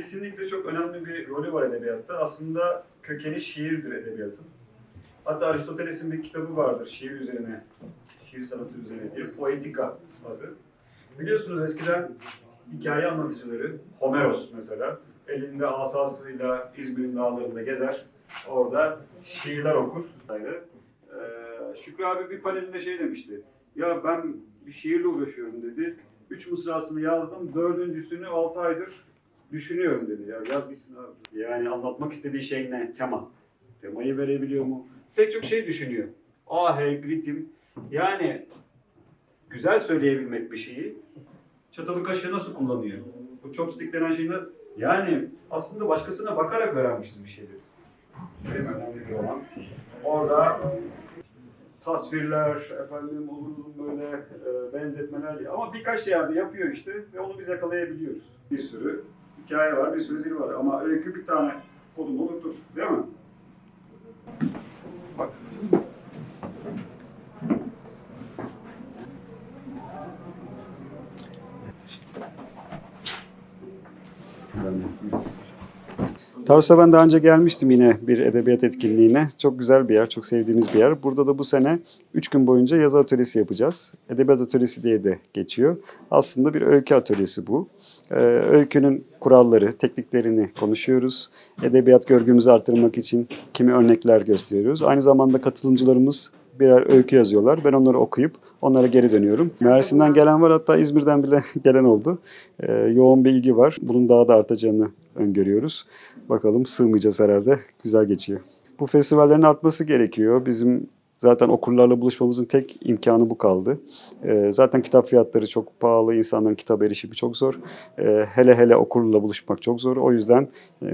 kesinlikle çok önemli bir rolü var edebiyatta. Aslında kökeni şiirdir edebiyatın. Hatta Aristoteles'in bir kitabı vardır şiir üzerine, şiir sanatı üzerine diye, Poetika adı. Biliyorsunuz eskiden hikaye anlatıcıları, Homeros mesela, elinde asasıyla İzmir'in dağlarında gezer, orada şiirler okur. Ee, Şükrü abi bir panelinde şey demişti, ya ben bir şiirle uğraşıyorum dedi, üç mısrasını yazdım, dördüncüsünü altı aydır düşünüyorum dedi. Ya yaz gitsin abi. Yani anlatmak istediği şey ne? Tema. Temayı verebiliyor mu? Pek çok şey düşünüyor. Ahenk, ritim. Yani güzel söyleyebilmek bir şeyi çatalı kaşığı nasıl kullanıyor? Bu chopstick denen şeyin de- yani aslında başkasına bakarak öğrenmişiz bir şeyleri. En önemli olan. Orada tasvirler, efendim uzun uzun böyle e, benzetmeler diye. Ama birkaç yerde yapıyor işte ve onu biz yakalayabiliyoruz. Bir sürü hikaye var, bir sürü zil var ama öykü bir tane kodunu unutur, değil mi? Bak. Tarsus'a ben daha önce gelmiştim yine bir edebiyat etkinliğine. Çok güzel bir yer, çok sevdiğimiz bir yer. Burada da bu sene 3 gün boyunca yazı atölyesi yapacağız. Edebiyat atölyesi diye de geçiyor. Aslında bir öykü atölyesi bu. Ee, öykünün kuralları, tekniklerini konuşuyoruz. Edebiyat görgümüzü artırmak için kimi örnekler gösteriyoruz. Aynı zamanda katılımcılarımız birer öykü yazıyorlar. Ben onları okuyup onlara geri dönüyorum. Mersin'den gelen var hatta İzmir'den bile gelen oldu. Ee, yoğun bir ilgi var. Bunun daha da artacağını öngörüyoruz. Bakalım sığmayacağız herhalde. Güzel geçiyor. Bu festivallerin artması gerekiyor. Bizim zaten okurlarla buluşmamızın tek imkanı bu kaldı. Ee, zaten kitap fiyatları çok pahalı. insanların kitap erişimi çok zor. Ee, hele hele okurla buluşmak çok zor. O yüzden e,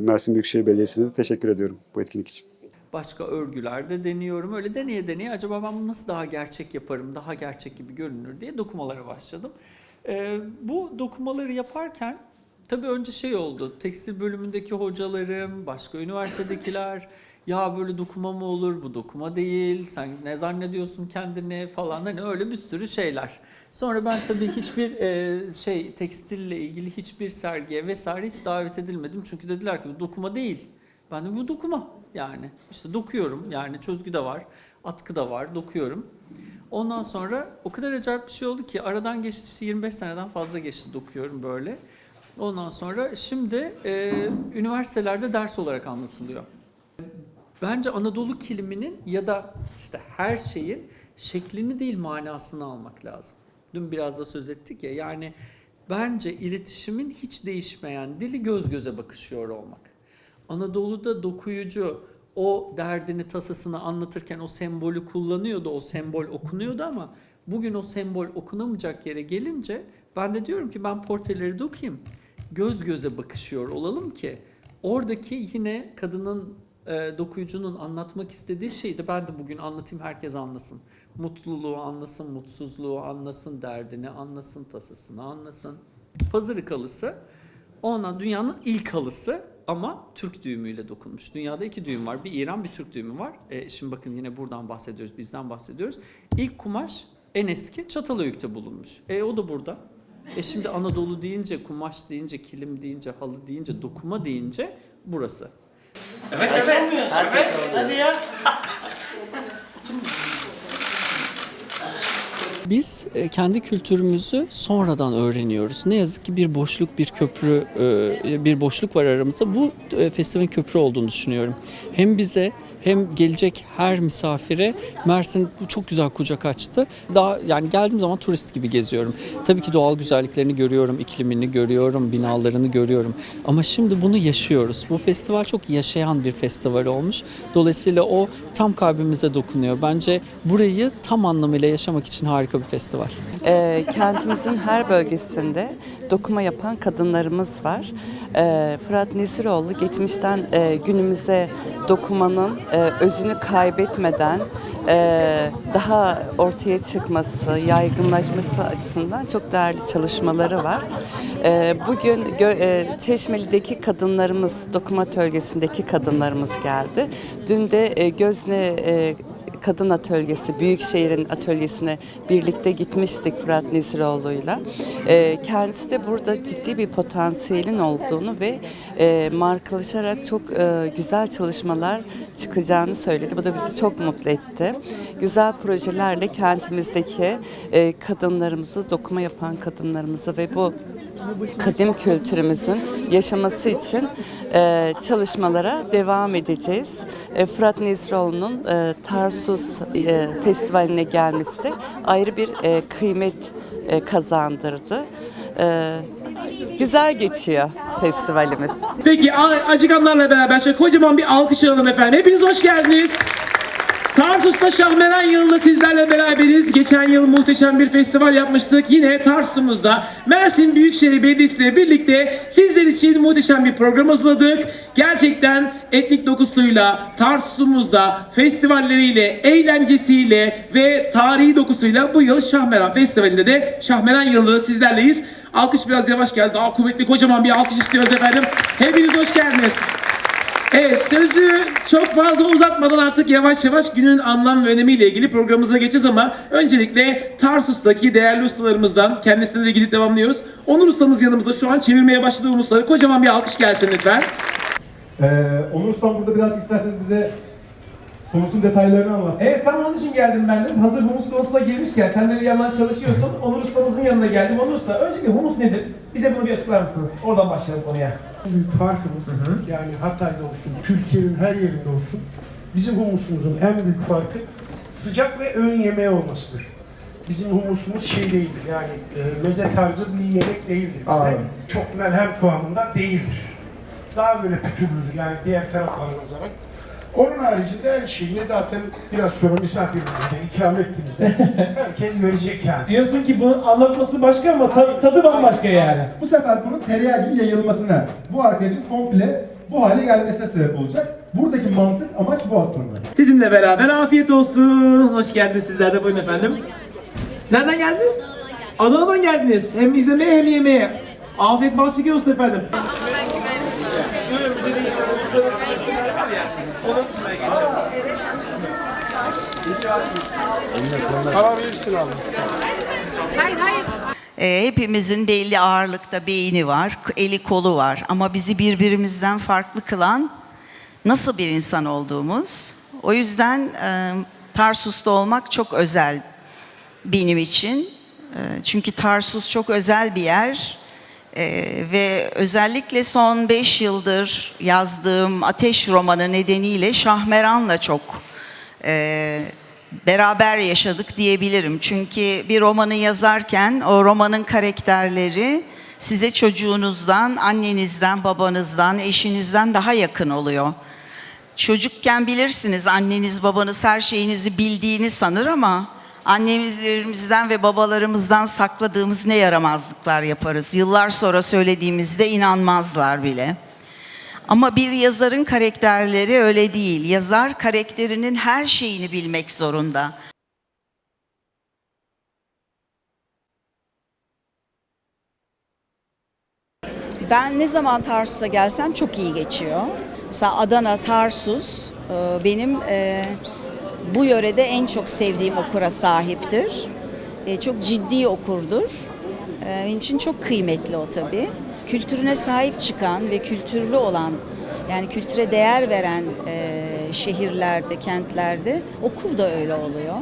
Mersin Büyükşehir Belediyesi'ne de teşekkür ediyorum bu etkinlik için. Başka örgülerde deniyorum. Öyle deneye deneye acaba ben bunu nasıl daha gerçek yaparım, daha gerçek gibi görünür diye dokumalara başladım. Ee, bu dokumaları yaparken tabii önce şey oldu. Tekstil bölümündeki hocalarım, başka üniversitedekiler ya böyle dokuma mı olur, bu dokuma değil, sen ne zannediyorsun kendini falan hani öyle bir sürü şeyler. Sonra ben tabii hiçbir e, şey tekstille ilgili hiçbir sergiye vesaire hiç davet edilmedim. Çünkü dediler ki bu dokuma değil. Ben de bu dokuma yani. işte dokuyorum yani çözgü de var, atkı da var, dokuyorum. Ondan sonra o kadar acayip bir şey oldu ki aradan geçti işte 25 seneden fazla geçti dokuyorum böyle. Ondan sonra şimdi e, üniversitelerde ders olarak anlatılıyor. Bence Anadolu kiliminin ya da işte her şeyin şeklini değil manasını almak lazım. Dün biraz da söz ettik ya yani bence iletişimin hiç değişmeyen dili göz göze bakışıyor olmak. Anadolu'da dokuyucu o derdini tasasını anlatırken o sembolü kullanıyordu, o sembol okunuyordu ama bugün o sembol okunamayacak yere gelince ben de diyorum ki ben portreleri de okuyayım. Göz göze bakışıyor olalım ki oradaki yine kadının e, dokuyucunun anlatmak istediği şeyi de ben de bugün anlatayım herkes anlasın. Mutluluğu anlasın, mutsuzluğu anlasın, derdini anlasın, tasasını anlasın. Pazarı kalısı ona dünyanın ilk halısı ama Türk düğümüyle dokunmuş. Dünyada iki düğüm var. Bir İran, bir Türk düğümü var. E, şimdi bakın yine buradan bahsediyoruz, bizden bahsediyoruz. İlk kumaş en eski Çatalhöyük'te bulunmuş. E o da burada. E şimdi Anadolu deyince, kumaş deyince, kilim deyince, halı deyince, dokuma deyince burası. Evet evet. Evet. Hadi ya. Biz e, kendi kültürümüzü sonradan öğreniyoruz. Ne yazık ki bir boşluk, bir köprü, e, bir boşluk var aramızda. Bu e, festivalin köprü olduğunu düşünüyorum. Hem bize hem gelecek her misafire Mersin çok güzel kucak açtı. Daha yani geldiğim zaman turist gibi geziyorum. Tabii ki doğal güzelliklerini görüyorum, iklimini görüyorum, binalarını görüyorum. Ama şimdi bunu yaşıyoruz. Bu festival çok yaşayan bir festival olmuş. Dolayısıyla o tam kalbimize dokunuyor. Bence burayı tam anlamıyla yaşamak için harika bir festival. Ee, kentimizin her bölgesinde dokuma yapan kadınlarımız var. Ee, Fırat Nesiroğlu geçmişten e, günümüze dokumanın e, özünü kaybetmeden e, daha ortaya çıkması, yaygınlaşması açısından çok değerli çalışmaları var. E, bugün gö- e, Çeşmeli'deki kadınlarımız, dokuma atölyesindeki kadınlarımız geldi. Dün de e, Gözne e, kadın atölyesi, Büyükşehir'in atölyesine birlikte gitmiştik Fırat Neziroğlu'yla. E, kendisi de burada ciddi bir potansiyelin olduğunu ve e, markalaşarak çok e, güzel çalışmalar çıkacağını söyledi. Bu da bizi çok mutlu etti. Güzel projelerle kentimizdeki e, kadınlarımızı, dokuma yapan kadınlarımızı ve bu kadim kültürümüzün yaşaması için e, çalışmalara devam edeceğiz. E, Fırat Nezroğlu'nun e, Tarsus e, Festivali'ne gelmesi de ayrı bir e, kıymet e, kazandırdı. E, güzel geçiyor festivalimiz. Peki acıkanlarla beraber şöyle kocaman bir alkış alalım efendim. Hepiniz hoş geldiniz. Tarsus'ta Şahmeran yılında sizlerle beraberiz. Geçen yıl muhteşem bir festival yapmıştık. Yine Tarsus'umuzda Mersin Büyükşehir Belediyesi ile birlikte sizler için muhteşem bir program hazırladık. Gerçekten etnik dokusuyla, Tarsus'umuzda festivalleriyle, eğlencesiyle ve tarihi dokusuyla bu yıl Şahmeran Festivali'nde de Şahmeran yılında sizlerleyiz. Alkış biraz yavaş geldi. Daha kuvvetli kocaman bir alkış istiyoruz efendim. Hepiniz hoş geldiniz. Evet sözü çok fazla uzatmadan artık yavaş yavaş günün anlam ve önemiyle ilgili programımıza geçeceğiz ama öncelikle Tarsus'taki değerli ustalarımızdan kendisine de gidip devamlıyoruz. Onur ustamız yanımızda şu an çevirmeye başladı bu ustaları. Kocaman bir alkış gelsin lütfen. Ee, Onur Ustam burada birazcık isterseniz bize konusun detaylarını anlatsın. Evet tam onun için geldim ben de. Hazır humus konusuna girmişken sen de bir yandan çalışıyorsun. Onur ustamızın yanına geldim. Onur usta öncelikle humus nedir? Bize bunu bir açıklar mısınız? Oradan başlayalım konuya. Büyük farkımız yani Hatay'da olsun, Türkiye'nin her yerinde olsun bizim humusumuzun en büyük farkı sıcak ve öğün yemeği olmasıdır. Bizim humusumuz şey değildir yani e, meze tarzı bir yemek değildir. Bizde çok melhem kıvamında değildir. Daha böyle pütürlüdür yani diğer taraflara nazaran. Onun haricinde her şeyini zaten biraz sonra misafirlerimize ikram ettiğimizde herkes görecek yani. Diyorsun ki bunun anlatması başka ama ta- tadı bambaşka yani. Bu sefer bunun tereyağı gibi yayılmasına, bu arkadaşın komple bu hale gelmesine sebep olacak. Buradaki mantık, amaç bu aslında. Sizinle beraber afiyet olsun. Hoş geldiniz sizler de buyurun efendim. Nereden geldiniz? Adana'dan geldiniz. Hem izlemeye hem yemeye. Afiyet bal şeker olsun efendim. Ee, hepimizin belli ağırlıkta beyni var, eli kolu var. Ama bizi birbirimizden farklı kılan nasıl bir insan olduğumuz. O yüzden e, Tarsus'ta olmak çok özel benim için. E, çünkü Tarsus çok özel bir yer. E, ve özellikle son beş yıldır yazdığım Ateş romanı nedeniyle Şahmeran'la çok e, beraber yaşadık diyebilirim. Çünkü bir romanı yazarken o romanın karakterleri size çocuğunuzdan, annenizden, babanızdan, eşinizden daha yakın oluyor. Çocukken bilirsiniz anneniz babanız her şeyinizi bildiğini sanır ama annelerimizden ve babalarımızdan sakladığımız ne yaramazlıklar yaparız. Yıllar sonra söylediğimizde inanmazlar bile. Ama bir yazarın karakterleri öyle değil. Yazar karakterinin her şeyini bilmek zorunda. Ben ne zaman Tarsus'a gelsem çok iyi geçiyor. Mesela Adana, Tarsus e, benim e, bu yörede en çok sevdiğim okura sahiptir. E, Çok ciddi okurdur. E, Benim için çok kıymetli o tabii. Kültürüne sahip çıkan ve kültürlü olan yani kültüre değer veren e, şehirlerde, kentlerde okur da öyle oluyor.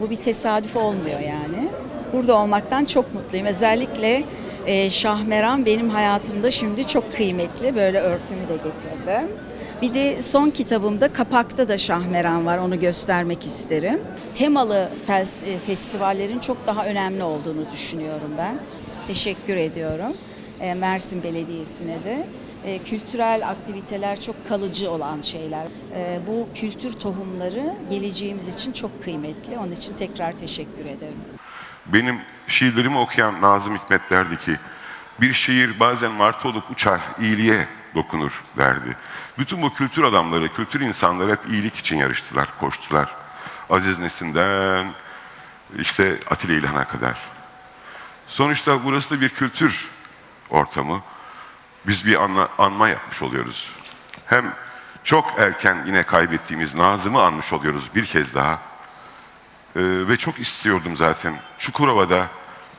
Bu bir tesadüf olmuyor yani. Burada olmaktan çok mutluyum. Özellikle e, Şahmeran benim hayatımda şimdi çok kıymetli. Böyle örtümü de getirdim. Bir de son kitabımda kapakta da Şahmeran var. Onu göstermek isterim. Temalı e, festivallerin çok daha önemli olduğunu düşünüyorum ben. Teşekkür ediyorum. E, Mersin Belediyesi'ne de. E, kültürel aktiviteler çok kalıcı olan şeyler. Bu kültür tohumları geleceğimiz için çok kıymetli. Onun için tekrar teşekkür ederim. Benim şiirlerimi okuyan Nazım Hikmet derdi ki, bir şiir bazen martı olup uçar, iyiliğe dokunur derdi. Bütün bu kültür adamları, kültür insanları hep iyilik için yarıştılar, koştular. Aziz Nesin'den işte Atilla İlhan'a kadar. Sonuçta burası da bir kültür ortamı. Biz bir anla, anma yapmış oluyoruz. Hem çok erken yine kaybettiğimiz Nazım'ı anmış oluyoruz bir kez daha. ve çok istiyordum zaten. Çukurova'da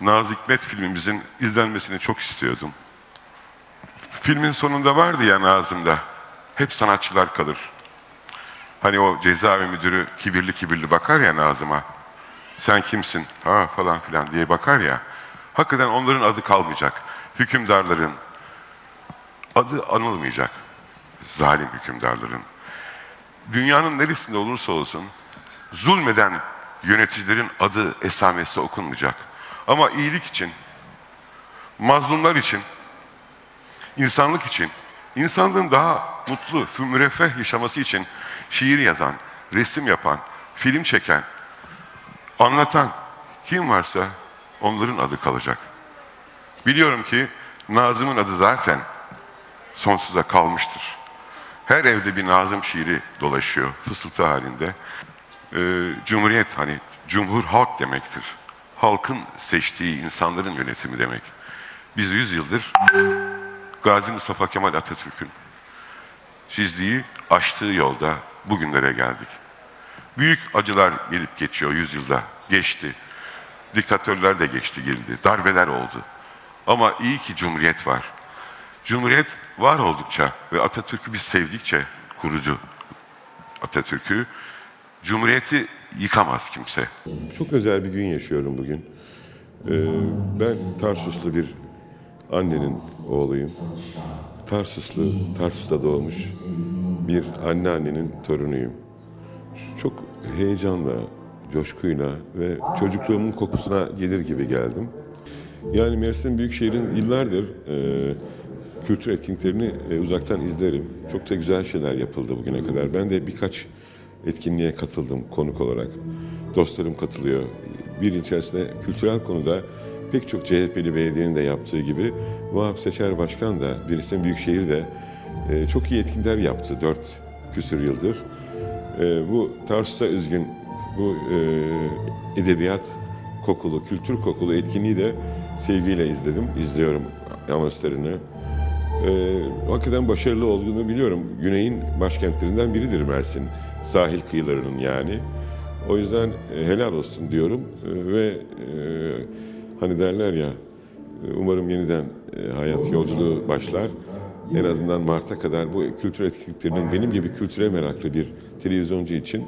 Nazım Hikmet filmimizin izlenmesini çok istiyordum. Filmin sonunda vardı ya Nazım'da. Hep sanatçılar kalır. Hani o cezaevi müdürü kibirli kibirli bakar ya Nazım'a. Sen kimsin? Ha falan filan diye bakar ya. Hakikaten onların adı kalmayacak. Hükümdarların adı anılmayacak. Zalim hükümdarların. Dünyanın neresinde olursa olsun zulmeden yöneticilerin adı esamesi okunmayacak. Ama iyilik için, mazlumlar için, insanlık için, insanlığın daha mutlu, müreffeh yaşaması için şiir yazan, resim yapan, film çeken, anlatan kim varsa onların adı kalacak. Biliyorum ki Nazım'ın adı zaten sonsuza kalmıştır. Her evde bir Nazım şiiri dolaşıyor fısıltı halinde. Ee, Cumhuriyet hani cumhur halk demektir. Halkın seçtiği insanların yönetimi demek. Biz yüz yıldır Gazi Mustafa Kemal Atatürk'ün çizdiği, açtığı yolda bugünlere geldik. Büyük acılar gelip geçiyor yüzyılda. Geçti. Diktatörler de geçti geldi. Darbeler oldu. Ama iyi ki Cumhuriyet var. Cumhuriyet var oldukça ve Atatürk'ü biz sevdikçe kurucu Atatürk'ü Cumhuriyeti yıkamaz kimse. Çok özel bir gün yaşıyorum bugün. Ee, ben Tarsuslu bir annenin oğluyum. Tarsuslu, Tarsus'ta doğmuş bir anneannenin torunuyum. Çok heyecanla, coşkuyla ve çocukluğumun kokusuna gelir gibi geldim. Yani Mersin Büyükşehir'in yıllardır e, kültür etkinliklerini e, uzaktan izlerim. Çok da güzel şeyler yapıldı bugüne kadar. Ben de birkaç etkinliğe katıldım konuk olarak. Dostlarım katılıyor. Bir içerisinde kültürel konuda pek çok CHP'li belediyenin de yaptığı gibi Vahap Seçer Başkan da Birisinin Büyükşehir de e, çok iyi etkinlikler yaptı dört küsür yıldır. E, bu Tarsus'a üzgün bu e, edebiyat kokulu, kültür kokulu etkinliği de sevgiyle izledim, izliyorum anonslarını. Ee, hakikaten başarılı olduğunu biliyorum. Güney'in başkentlerinden biridir Mersin. Sahil kıyılarının yani. O yüzden e, helal olsun diyorum E, ve e, hani derler ya umarım yeniden e, hayat yolculuğu başlar. En azından Mart'a kadar bu kültür etkinliklerinin benim gibi kültüre meraklı bir televizyoncu için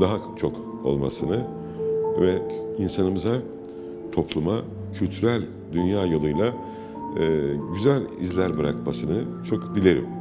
daha çok olmasını ve insanımıza, topluma kültürel dünya yoluyla e, güzel izler bırakmasını çok dilerim.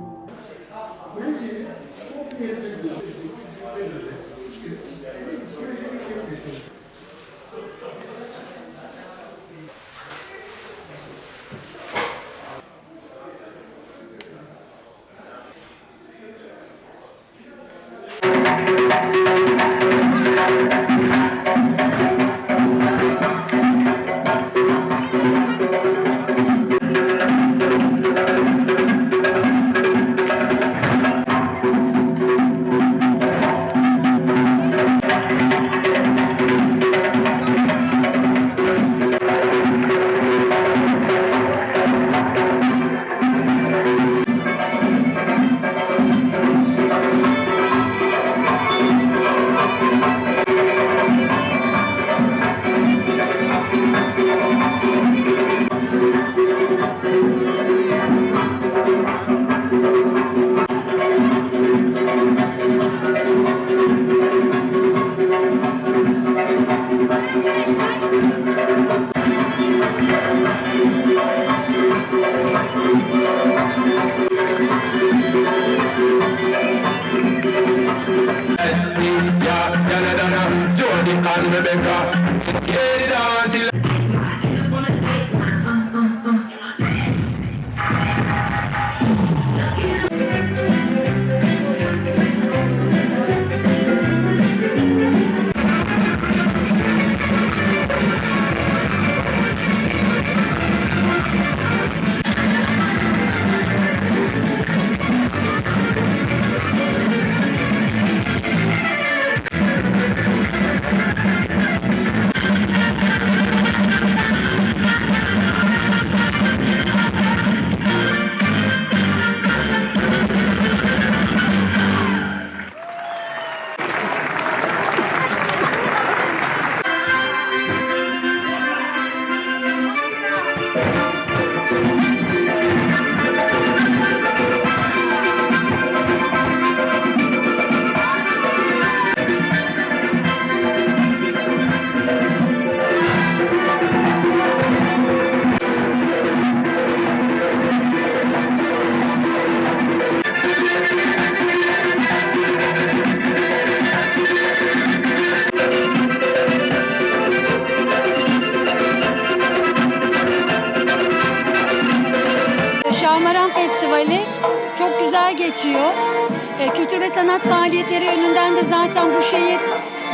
Faaliyetleri yönünden de zaten bu şehir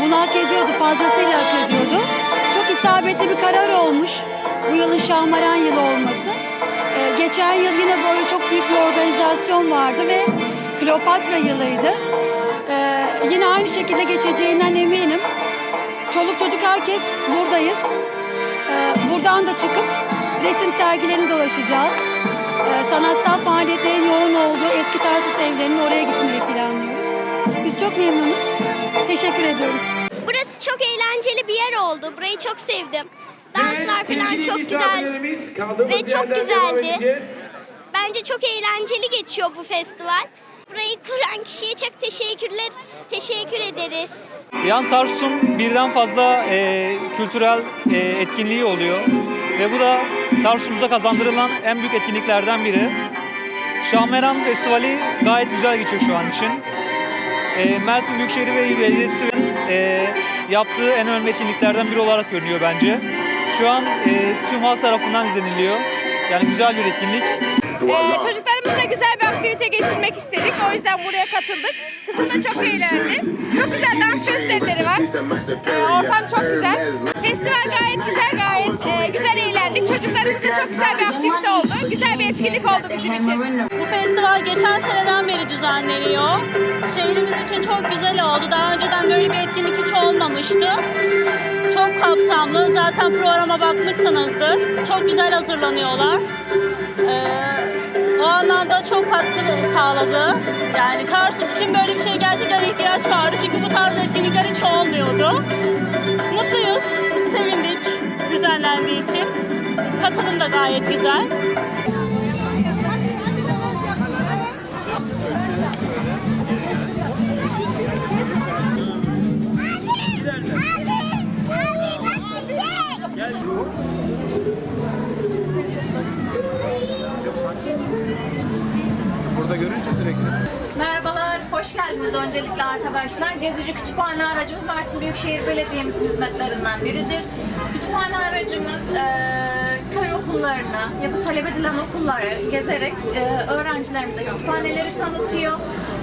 bunu hak ediyordu, fazlasıyla hak ediyordu. Çok isabetli bir karar olmuş bu yılın Şahmaran yılı olması. E, geçen yıl yine böyle çok büyük bir organizasyon vardı ve Kleopatra yılıydı. E, yine aynı şekilde geçeceğinden eminim. Çoluk çocuk herkes buradayız. Ee, buradan da çıkıp resim sergilerini dolaşacağız. Ee, sanatsal faaliyetlerin yoğun olduğu eski Tarsus evlerinin oraya gitmeyi planlıyoruz. Biz çok memnunuz. Teşekkür ediyoruz. Burası çok eğlenceli bir yer oldu. Burayı çok sevdim. Danslar falan çok güzel ve çok güzeldi. Bence çok eğlenceli geçiyor bu festival. Burayı kuran kişiye çok teşekkürler, teşekkür ederiz. Yan Tarsus'un birden fazla e, kültürel e, etkinliği oluyor ve bu da Tarsus'umuza kazandırılan en büyük etkinliklerden biri. Şahmeran Festivali gayet güzel geçiyor şu an için. E, Mersin Büyükşehir Belediyesi'nin e, yaptığı en önemli etkinliklerden biri olarak görünüyor bence. Şu an e, tüm halk tarafından izleniliyor. Yani güzel bir etkinlik. Ee, çocuklarımızla güzel bir aktivite geçirmek istedik. O yüzden buraya katıldık. Kızım da çok eğlendi. Çok güzel dans gösterileri var. Ee, ortam çok güzel. Festival gayet güzel, gayet e, güzel eğlendik. Çocuklarımızla çok güzel bir aktivite oldu. Güzel bir etkinlik oldu bizim için. Bu festival geçen seneden beri düzenleniyor. Şehrimiz için çok güzel oldu. Daha önceden böyle bir etkinlik hiç olmamıştı. Çok kapsamlı. Zaten programa bakmışsınızdır. Çok güzel hazırlanıyorlar. Ee, o anlamda çok katkı sağladı. Yani Tarsus için böyle bir şeye gerçekten ihtiyaç vardı. Çünkü bu tarz etkinlikler hiç olmuyordu. Mutluyuz, sevindik düzenlendiği için. Katılım da gayet güzel. Burada görünce sürekli. Merhabalar, hoş geldiniz öncelikle arkadaşlar. Gezici kütüphane aracımız Mersin Büyükşehir Belediye'mizin hizmetlerinden biridir. Kütüphane aracımız eee, köy okullarını ya da talep edilen okulları gezerek eee, öğrencilerimize kütüphaneleri tanıtıyor.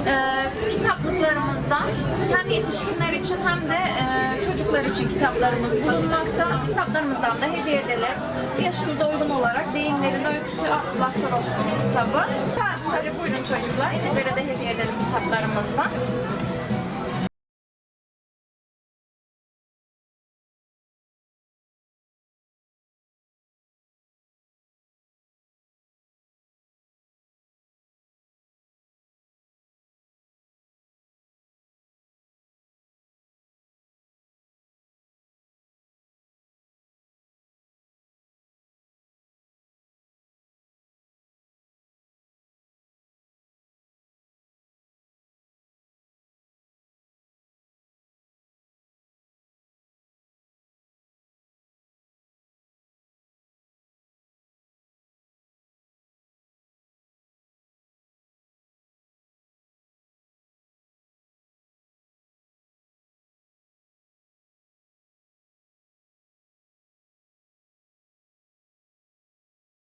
Eee, kitaplıklarımızdan hem yetişkinler için hem de eee, çocuklar için kitaplarımız bulunmakta. Kitaplarımızdan da hediye edilir. Yaşınıza uygun olarak Deyimlerin Öyküsü Abdullah Toros'un kitabı. Tabii buyurun çocuklar, sizlere de hediye edelim kitaplarımızdan.